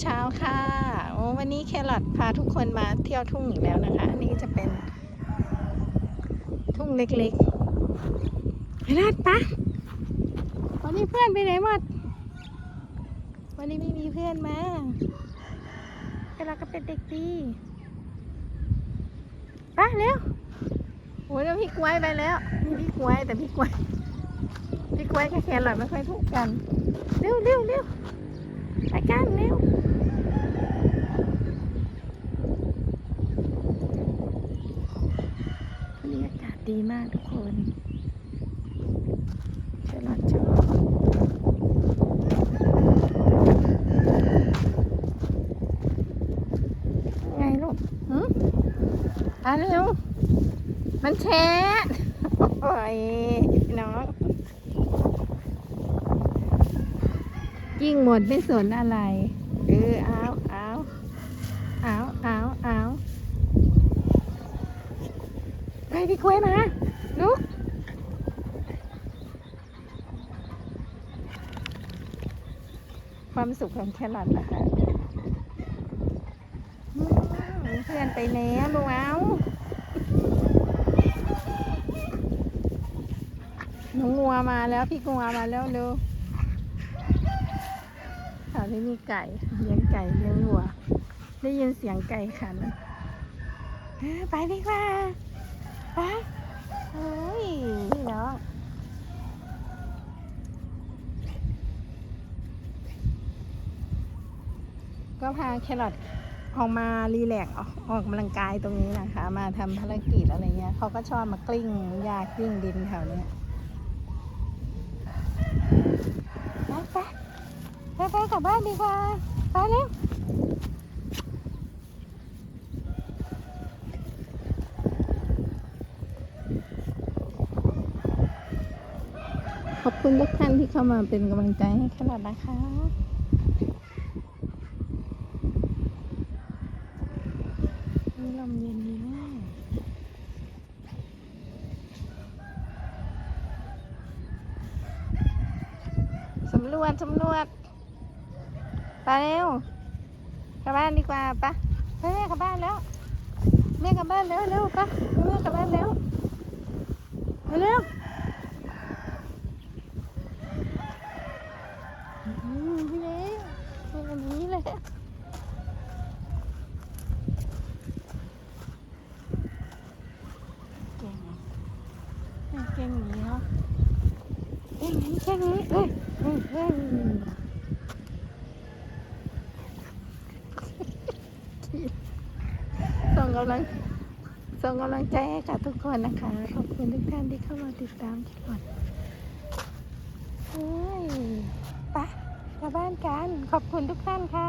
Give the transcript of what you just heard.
เช้าค่ะโอ้วันนี้แครอทพาทุกคนมาเที่ยวทุ่งอีกแล้วนะคะ อันนี้จะเป็น ทุ่งเล็กๆแครอทปะวันนี้เพื่อนไปไหนหมด วันนี้ไม่มีเพื่อนมาแครอทก็เป็นเด็กดีไปเร็วโอ้ยแล้วพี่กล้วยไปแล้วนี่พี่กล้วยแต่พี่กล้วยพี่กล้วยกับแครอทไม่ค่อยถูกกัน เร็วเร็วเร็ว ไปกันเร็ววันนี้อากาศดีมากทุกคนเชิญรับชมไงลูกหืมอะเร็วมันแชะโอ้ยน้อง ยิ่งหมดไม่สนอะไร เออเอาเอาเอาเอาเอาไปพี่กล้วยมาลูกความสุขของแครอทนะคะเพื่อนไปแล้วลูกเอาหนูงัวมาแล้วพี่งัวมาแล้วเร็ว แถวนี้มีไก่เลี้ยงไก่เลี้ยงวัว ได้ยินเสียงไก่ขันไปดีกว่าไปเฮ้ยนี่เนาะก็พาแครอทออกมารีแลกออกออกกำลังกายตรงนี้นะคะ มาทำภารกิจอะไรเงี้ยเขาก็ชอบมากลิ้งหญ้ากลิ้งดินแถวนี้ยไปไป ไปกลับบ้านดีกว่า ไปเร็วขอบคุณทุกท่านที่เข้ามาเป็นกำลังใจให้แครอทนะคะมีลมเย็นดีมากสำรวจสำรวจ เร็วกลับบ้านดีกว่าปะเฮ้ยกลับบ้านแล้วแม่กลับบ้านแล้วเร็วปะแม่กลับบ้านแล้วเร็วอืมพี่เล็กเป็นแบบนี้เลยเก่งเอ้ยเก่งอย่างนี้เนาะเก่งนี้เก่งอย่างนี้เอ้ยเอ้ยเอ้ยส่ งกำลังส่งกำลังใจให้กับทุกคนนะคะ ขอบคุณทุกท่านที่เข้ามาติดตามทุกคนเฮ้ยไปกลับบ้านกัน ขอบคุณทุกท่านค่ะ